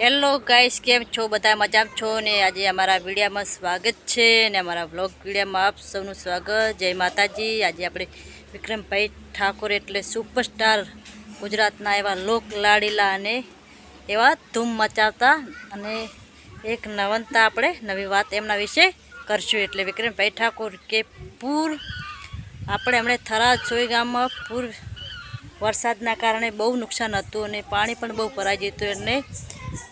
Hello guys કેમ છો? બધા મજામાં છો? ને આજે અમારા વિડીયામાં સ્વાગત છે ને અમારા વ્લોગ વિડીયામાં આપ સૌનું સ્વાગત. જય માતાજી. આજે આપણે વિક્રમભાઈ ઠાકોર એટલે સુપરસ્ટાર ગુજરાતના એવા લોક લાડીલા અને એવા ધૂમ મચાવતા અને એક નવનતા આપણે નવી વાત એમના વિશે કરશું. એટલે વિક્રમભાઈ ઠાકોર કે પૂર આપણે હમણાં થરાદ સોઈ ગામમાં પૂર વરસાદના કારણે બહુ નુકસાન હતું અને પાણી પણ બહુ ભરાઈ જતું એટલે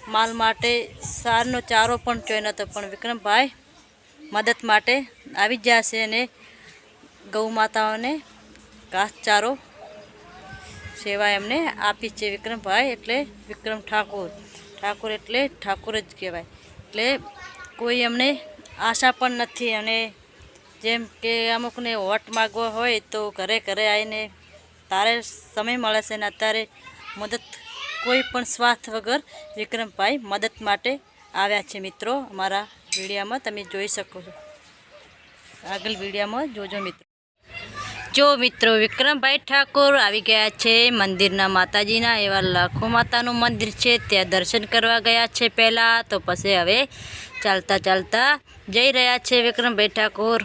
માલ માટે સારનો ચારો પણ ચોઈ નહોતો પણ વિક્રમભાઈ મદદ માટે આવી જ જશે અને ગૌ માતાઓને ઘાસચારો સેવા એમને આપી છે વિક્રમભાઈ એટલે વિક્રમ ઠાકોર. ઠાકોર એટલે ઠાકોર જ કહેવાય. એટલે કોઈ એમને આશા પણ નથી અને જેમ કે અમુકને વોટ માગવા હોય તો ઘરે ઘરે આવીને તારે સમય મળે છે ને અત્યારે મદદ કોઈ પણ સ્વાર્થ વગર વિક્રમભાઈ મદદ માટે આવ્યા છે મિત્રો અમારા વિડીયામાં. તમે જોઈ શકો છો. આગળ વિડીયામાં જોજો મિત્રો. જો મિત્રો વિક્રમભાઈ ઠાકોર આવી ગયા છે મંદિરના માતાજીના, એવા લાખો માતાનું મંદિર છે, ત્યાં દર્શન કરવા ગયા છે પહેલાં. તો પછી હવે ચાલતા ચાલતા જઈ રહ્યા છે વિક્રમભાઈ ઠાકોર.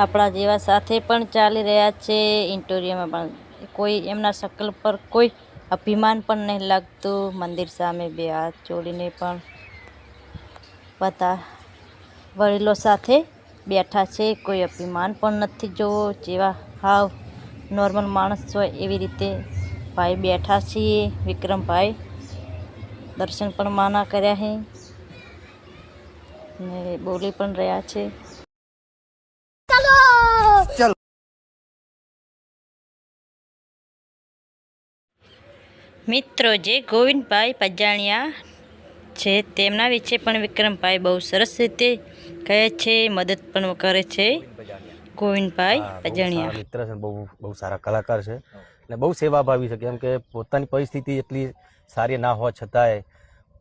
આપણા જેવા સાથે પણ ચાલી રહ્યા છે. ઇન્ટોરિયમાં પણ કોઈ એમના શકલ પર કોઈ અભિમાન પણ નહીં લાગતું. મંદિર સામે બે હાથ જોડીને પણ બધા વડીલો સાથે બેઠા છે. કોઈ અભિમાન પણ નથી જોવો. જેવા હાવ નોર્મલ માણસ હોય એવી રીતે ભાઈ બેઠા છીએ. વિક્રમભાઈ દર્શન પણ માના કર્યા છે ને બોલી પણ રહ્યા છે. મિત્રો જે ગોવિંદભાઈ પજાણિયા છે તેમના વિશે પણ વિક્રમભાઈ બહુ સરસ રીતે કહે છે મદદ પણ કરે છે. ગોવિંદભાઈ પજાણિયા. મિત્ર છે બહુ બહુ સારા કલાકાર છે. અને બહુ સેવાભાવી છે કેમ કે પોતાની પરિસ્થિતિ એટલી સારી ના હોવા છતાંય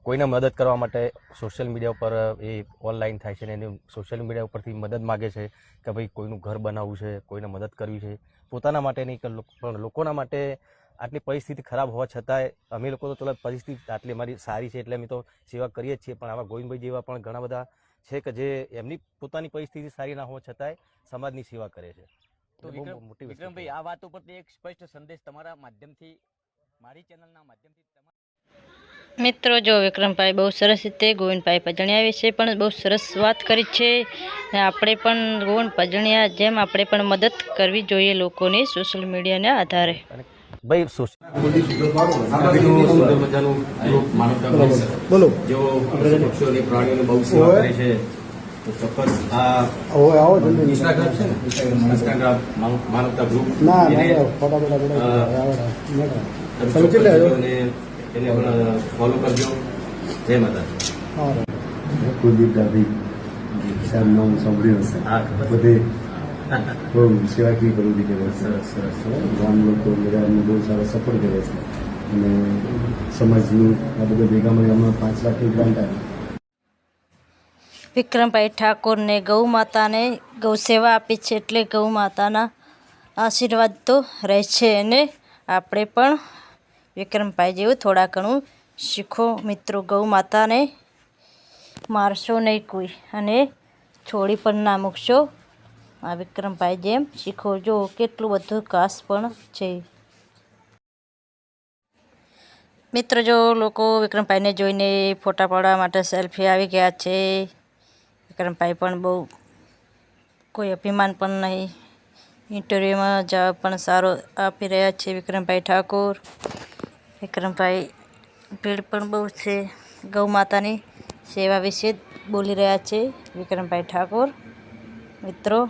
કોઈને મદદ કરવા માટે સોશિયલ મીડિયા ઉપર એ ઓનલાઈન થાય છે ને એની સોશિયલ મીડિયા ઉપરથી મદદ માગે છે કે ભાઈ કોઈનું ઘર બનાવવું છે કોઈને મદદ કરવી છે. પોતાના માટે નહીં પણ લોકોના માટે આટલી પરિસ્થિતિ ખરાબ હોવા છતાંય અમે લોકો તો ચલો પરિસ્થિતિ આટલી અમારી સારી છે એટલે અમે તો સેવા કરીએ જ છીએ. પણ આવા ગોવિંદભાઈ જેવા પણ ઘણા બધા છે કે જે એમની પોતાની પરિસ્થિતિ સારી ના હોવા છતાંય સમાજની સેવા કરે છે. તો મોટી વિક્રમભાઈ આ વાત ઉપરથી એક સ્પષ્ટ સંદેશ તમારા માધ્યમથી મારી ચેનલના માધ્યમથી તમારા મિત્રો જો વિક્રમભાઈ બહુ સરસ રીતે ગોવિંદભાઈ પજણિયા વિશે પણ બહુ સરસ વાત કરી છે ને આપણે પણ ગોવિંદ પજણિયા જેમ આપણે પણ મદદ કરવી જોઈએ લોકોની સોશિયલ મીડિયાના આધારે. ભાઈ બોલો જેઓ પક્ષીઓ અને પ્રાણીઓની બહુ સેવા કરે છે? ચોક્કસ આ આવો જલ્દી ઇન્સ્ટાગ્રામ છે ને ઇન્સ્ટાગ્રામ માનવતા ગ્રુપ ના ફોટા બોટા બોટા? એને ફોલો કરજો જય માતા કુલદીપ નામ સાંભળ્યું હશે બધે બહુ સેવાકીય પ્રવૃત્તિ કરે છે ગામ લોકો બધા બહુ સારો સપોર્ટ કરે છે અને સમાજનું આ બધું ભેગા મળી હમણાં પાંચ લાખની ગ્રાન્ટ આવી વિક્રમભાઈ ઠાકોરને ગૌ માતાને ગૌ સેવા આપી છે એટલે ગૌ માતાના આશીર્વાદ તો રહે છે અને આપણે પણ. વિક્રમભાઈ જેવું થોડા ઘણું શીખો મિત્રો, ગૌ માતાને. મારશો નહીં કોઈ અને છોડી પણ ના મૂકશો. આ વિક્રમભાઈ જેમ શીખો, જો કેટલું બધું ઘાસ પણ છે. મિત્રો, જો લોકો વિક્રમભાઈને જોઈને ફોટા પાડવા માટે સેલ્ફી આવી ગયા છે, વિક્રમભાઈ પણ બહુ કોઈ અભિમાન પણ નહીં. ઇન્ટરવ્યૂમાં જવાબ પણ સારો આપી રહ્યા છે વિક્રમભાઈ ઠાકોર. વિક્રમભાઈ ભીડ પણ બહુ છે. ગૌ માતાની સેવા વિશે બોલી રહ્યા છે વિક્રમભાઈ ઠાકોર. મિત્રો